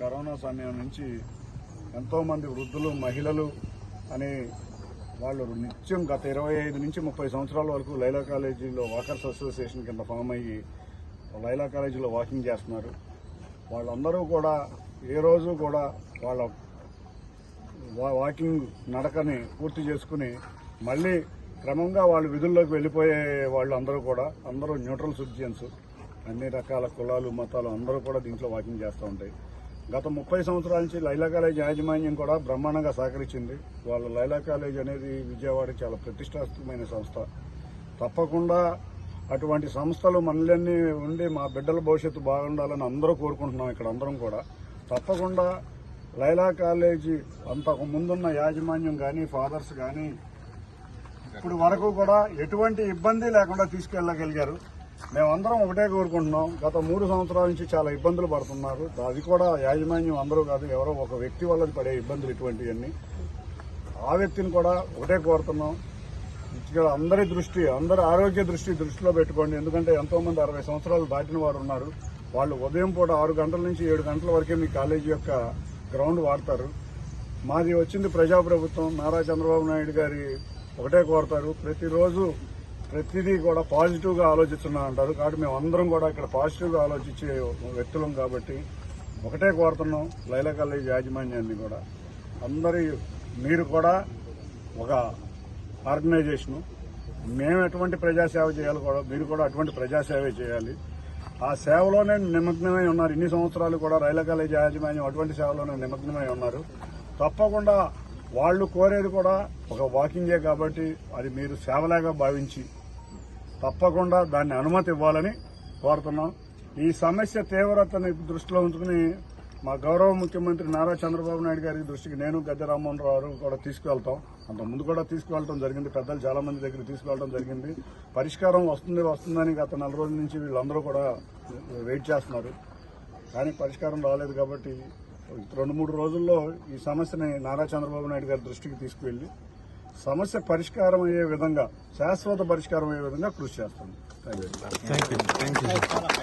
Corona సమయం నుంచి ఎంతోమంది వృద్ధులు మహిళలు అని వాళ్ళు నిత్యం గత ఇరవై ఐదు నుంచి ముప్పై సంవత్సరాల వరకు లైలా కాలేజీలో వాకర్స్ అసోసియేషన్ కింద ఫామ్ అయ్యి లైలా కాలేజీలో వాకింగ్ చేస్తున్నారు. వాళ్ళందరూ కూడా ఏ రోజు కూడా వాళ్ళ వాకింగ్ నడకని పూర్తి చేసుకుని మళ్ళీ క్రమంగా వాళ్ళు విధుల్లోకి వెళ్ళిపోయే వాళ్ళు అందరూ కూడా అందరూ న్యూట్రల్ సిటిజన్స్ అన్ని రకాల కులాలు మతాలు అందరూ కూడా దీంట్లో వాకింగ్ చేస్తూ ఉంటాయి. గత ముప్పై సంవత్సరాల నుంచి లైలా కాలేజ్ యాజమాన్యం కూడా బ్రహ్మాండంగా సహకరించింది. వాళ్ళ లైలా కాలేజ్ అనేది విజయవాడ చాలా ప్రతిష్టాత్మకమైన సంస్థ. తప్పకుండా అటువంటి సంస్థలు మనలన్నీ ఉండి మా బిడ్డల భవిష్యత్తు బాగుండాలని అందరూ కోరుకుంటున్నాం ఇక్కడ అందరం కూడా. తప్పకుండా లైలా కాలేజీ అంతకు ముందున్న యాజమాన్యం కానీ ఫాదర్స్ కానీ ఇప్పుడు వరకు కూడా ఎటువంటి ఇబ్బంది లేకుండా తీసుకెళ్ళగలిగారు. మేమందరం ఒకటే కోరుకుంటున్నాం. గత మూడు సంవత్సరాల నుంచి చాలా ఇబ్బందులు పడుతున్నారు. అది కూడా యాజమాన్యం అందరూ కాదు ఎవరో ఒక వ్యక్తి వల్ల పడే ఇబ్బందులు ఇటువంటివన్నీ. ఆ వ్యక్తిని కూడా ఒకటే కోరుతున్నాం. ఇక్కడ అందరి దృష్టి అందరి ఆరోగ్య దృష్టి దృష్టిలో పెట్టుకోండి. ఎందుకంటే ఎంతో మంది అరవై సంవత్సరాలు దాటిన వారు ఉన్నారు. వాళ్ళు ఉదయం పూట ఆరు గంటల నుంచి ఏడు గంటల వరకే మీ కాలేజీ యొక్క గ్రౌండ్ వాడతారు. మాది వచ్చింది ప్రజాప్రభుత్వం. నారా చంద్రబాబు నాయుడు గారి ఒకటే కోరతారు. ప్రతిరోజు ప్రతిదీ కూడా పాజిటివ్గా ఆలోచిస్తున్నా అంటారు. కాబట్టి మేము అందరం కూడా ఇక్కడ పాజిటివ్గా ఆలోచించే వ్యక్తులం కాబట్టి ఒకటే కోరుతున్నాం లైలా కాలేజ్ యాజమాన్యాన్ని కూడా. అందరి మీరు కూడా ఒక ఆర్గనైజేషను. మేము ఎటువంటి ప్రజాసేవ చేయాలి కూడా మీరు కూడా అటువంటి ప్రజాసేవ చేయాలి. ఆ సేవలోనే నిమగ్నమై ఉన్నారు. ఇన్ని సంవత్సరాలు కూడా రైల్వే కాలేజ్ యాజమాన్యం అటువంటి సేవలోనే నిమగ్నమై ఉన్నారు. తప్పకుండా వాళ్ళు కోరేది కూడా ఒక వాకింగే కాబట్టి అది మీరు సేవలాగా భావించి తప్పకుండా దాన్ని అనుమతి ఇవ్వాలని కోరుతున్నాం. ఈ సమస్య తీవ్రతని దృష్టిలో ఉంచుకుని మా గౌరవ ముఖ్యమంత్రి నారా చంద్రబాబు నాయుడు గారి దృష్టికి నేను గద్దె రామ్మోహన్ రావు కూడా తీసుకువెళ్తాం. అంత ముందు కూడా తీసుకువెళ్ళడం జరిగింది. పెద్దలు చాలా మంది దగ్గర తీసుకువెళ్ళడం జరిగింది. పరిష్కారం వస్తుంది వస్తుందని గత నెల రోజుల నుంచి వీళ్ళందరూ కూడా వెయిట్ చేస్తున్నారు. కానీ పరిష్కారం రాలేదు కాబట్టి రెండు మూడు రోజుల్లో ఈ సమస్యని నారా చంద్రబాబు నాయుడు గారి దృష్టికి తీసుకువెళ్ళి సమస్య పరిష్కారం అయ్యే విధంగా శాశ్వత పరిష్కారం అయ్యే విధంగా కృషి చేస్తాం thank you thank you thank you